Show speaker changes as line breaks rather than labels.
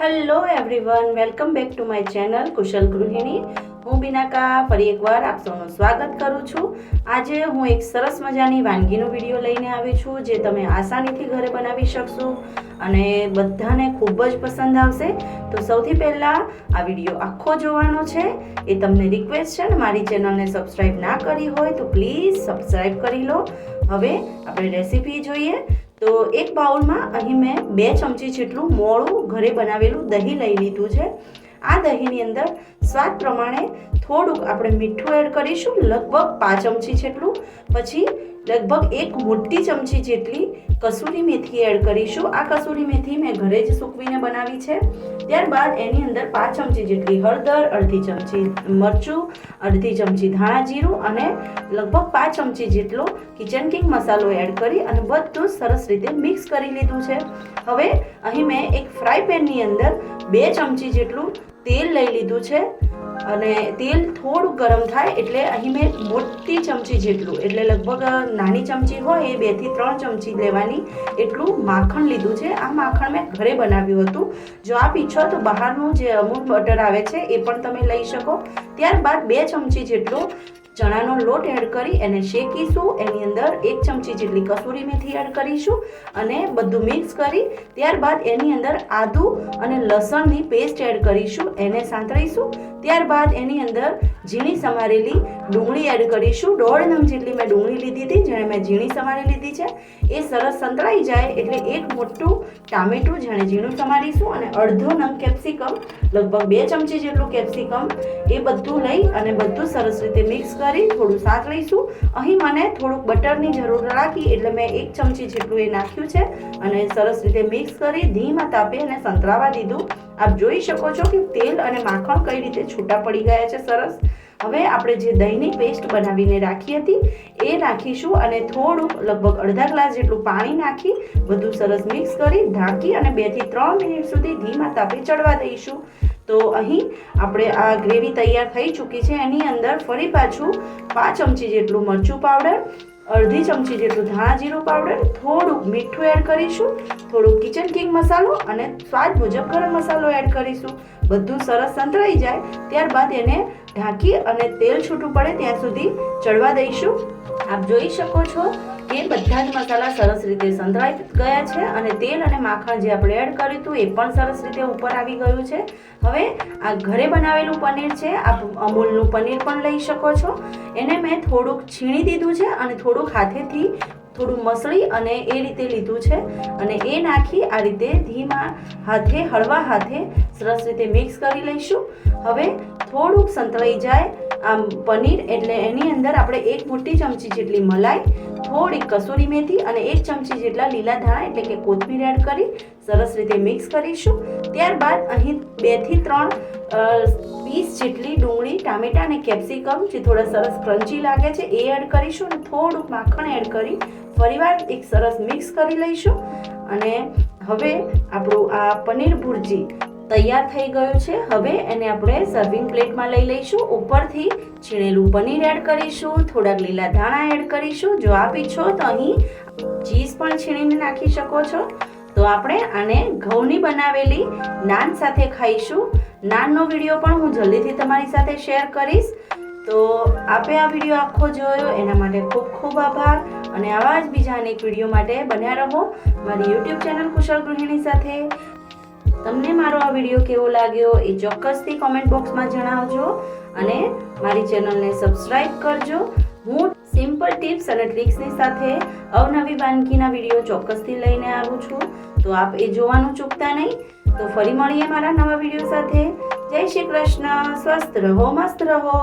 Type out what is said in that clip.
Hello everyone welcome back to my channel કુશલ ગૃહિણી હું બિનાકા ફરી એકવાર આપ સૌનું સ્વાગત કરું છું. આજે હું એક સરસ મજાની વાનગીનો વીડિયો લઈને આવી છું, જે તમે આસાનીથી ઘરે બનાવી શકશો અને બધાને ખૂબ જ પસંદ આવશે. તો સૌથી પહેલાં આ વીડિયો આખો જોવાનો છે. એ તમને રિક્વેસ્ટ છે ને મારી ચેનલને સબસ્ક્રાઈબ ના કરી હોય તો પ્લીઝ સબસ્ક્રાઈબ કરી લો. હવે આપણે રેસીપી જોઈએ. તો એક બાઉલમાં અહીં મેં બે ચમચી જેટલું મોળું ઘરે બનાવેલું દહીં લઈ લીધું છે. આ દહીંની અંદર સ્વાદ પ્રમાણે થોડુંક આપણે મીઠું એડ કરીશું, લગભગ પાંચ ચમચી જેટલું. પછી લગભગ એક મોટી ચમચી જેટલી કસૂરી મેથી એડ કરીશું. આ કસૂરી મેથી મેં ઘરે જ સૂકવીને બનાવી છે. ત્યારબાદ એની અંદર પાંચ ચમચી જેટલી હળદર, અડધી ચમચી મરચું, અડધી ચમચી ધાણા જીરું અને લગભગ પાંચ ચમચી જેટલો કિચન કિંગ મસાલો એડ કરી અને બધું સરસ રીતે મિક્સ કરી લીધું છે. હવે અહીં મેં એક ફ્રાય પેનની અંદર બે ચમચી જેટલું તેલ લઈ લીધું છે. અને તેલ થોડું ગરમ થાય એટલે અહીં મેં મોટી ચમચી જેટલું, એટલે લગભગ નાની ચમચી હોય એ બેથી ત્રણ ચમચી લેવાની એટલું માખણ લીધું છે. આ માખણ મેં ઘરે બનાવ્યું હતું. જો આપ ઈચ્છો તો બહારનું જે અમૂલ બટર આવે છે એ પણ તમે લઈ શકો. ત્યારબાદ બે ચમચી જેટલો ચણાનો લોટ એડ કરી એને શેકીશું. એની અંદર એક ચમચી જેટલી કસૂરી મેથી એડ કરીશું અને બધું મિક્સ કરી ત્યારબાદ એની અંદર આદુ અને લસણની પેસ્ટ એડ કરીશું. એને સાંતળીશું. ત્યારબાદ એની અંદર ઝીણી સમારેલી ડુંગળી એડ કરીશું. દોઢ નંગ જેટલી મેં ડુંગળી લીધી હતી, જેણે મેં ઝીણી સમારી લીધી છે. એ સરસ સંતળાઈ જાય એટલે એક મોટું ટામેટું જેણે ઝીણું સમારીશું અને અડધો નંગ કેપ્સિકમ, લગભગ બે ચમચી જેટલું કેપ્સિકમ, એ બધું લઈ અને બધું સરસ રીતે મિક્સ કરી થોડું શાક લઈશું. અહીં મને થોડુંક બટરની જરૂર લાગી એટલે મેં એક ચમચી જેટલું એ નાખ્યું છે અને સરસ રીતે મિક્સ કરી ધીમા તાપે અને સંતરાવા દીધું. આપ જોઈ શકો છો કે તેલ અને માખણ કઈ રીતે છૂટા પડી ગયા છે સરસ. હવે આપણે જે દહીંની પેસ્ટ બનાવીને રાખી હતી, એ નાખીશું અને થોડુંક, લગભગ અડધા ગ્લાસ જેટલું પાણી નાખી, બધું સરસ મિક્સ કરી, ઢાંકી અને બેથી ત્રણ મિનિટ સુધી ધીમા તાપે ચડવા દઈશું. તો અહીં આપણે આ ગ્રેવી તૈયાર થઈ ચૂકી છે. એની અંદર ફરી પાછું પાંચ ચમચી જેટલું મરચું પાવડર અડધી ચમચી જેટલું ધાણા જીરું પાવડર થોડુંક મીઠું એડ કરીશું, થોડુંક કિચન કિંગ મસાલો અને સ્વાદ મુજબ ગરમ મસાલો એડ કરીશું. બધું સરસ સંતળાઈ જાય. ત્યારબાદ એને ઢાંકી અને તેલ છૂટું પડે ત્યાં સુધી ચડવા દઈશું. આપ જોઈ શકો છો કે બધા જ મસાલા સરસ રીતે સંતળાઈ ગયા છે અને તેલ અને માખણ જે આપણે એડ કર્યું હતું એ પણ સરસ રીતે ઉપર આવી ગયું છે. હવે આ ઘરે બનાવેલું પનીર છે, આપ અમૂલનું પનીર પણ લઈ શકો છો. એને મેં થોડુંક છીણી દીધું છે અને થોડુંક હાથેથી થોડું મસળી અને એ રીતે લીધું છે. અને એ નાખી આ રીતે ધીમા હાથે, હળવા હાથે સરસ રીતે મિક્સ કરી લઈશું. હવે થોડુંક સંતળાઈ જાય. આમ પનીર એટલે એની અંદર આપણે એક મોટી ચમચી જેટલી મલાઈ, થોડીક કસૂરી મેથી અને એક ચમચી જેટલા લીલા ધાણા એટલે કે કોથમીર એડ કરી, સરસ રીતે મિક્સ કરીશું. ત્યારબાદ અહીં બેથી ત્રણ પીસ જેટલી ડુંગળી, ટામેટા અને કેપ્સિકમ જે થોડા સરસ ક્રન્ચી લાગે છે એ એડ કરીશું અને થોડુંક માખણ એડ કરી ફરીવાર એક સરસ મિક્સ કરી લઈશું. અને હવે આપણું આ પનીર ભુરજી તૈયાર થઈ ગયું છે. હવે એને આપણે સર્વિંગ પ્લેટમાં લઈ લઈશું. ઉપરથી છીણેલું પનીર એડ કરીશું. થોડાક લીલા ધાણા એડ કરીશું. જો આપ ઈચ્છો તો અહીં ચીઝ પણ છીણીને નાખી શકો છો. તો આપણે આને ઘઉંની બનાવેલી નાન સાથે ખાઈશું. નાનનો વીડિયો પણ હું જલ્દીથી તમારી સાથે શેર કરીશ. તો આપે આ વીડિયો આખો જોયો. એના માટે ખૂબ ખૂબ આભાર. અને આવા જ બીજા અનેક વીડિયો માટે બન્યા રહો. મારી યુટ્યુબ ચેનલ કુશળ ગૃહિણી સાથે. તમને મારો આ વીડિયો કેવો લાગ્યો એ ચોક્કસથી કોમેન્ટ બોક્સમાં જણાવજો અને મારી ચેનલને સબસ્ક્રાઈબ કરજો. હું સિમ્પલ ટિપ્સ અને ટ્રિક્સની સાથે અવનવી વાનગીના વીડિયો ચોક્કસથી લઈને આવું છું. તો આપ એ જોવાનું ચૂકતા નહીં. તો ફરી મળીએ મારા નવા વીડિયો સાથે. જય શ્રી કૃષ્ણ. સ્વસ્થ રહો, મસ્ત રહો.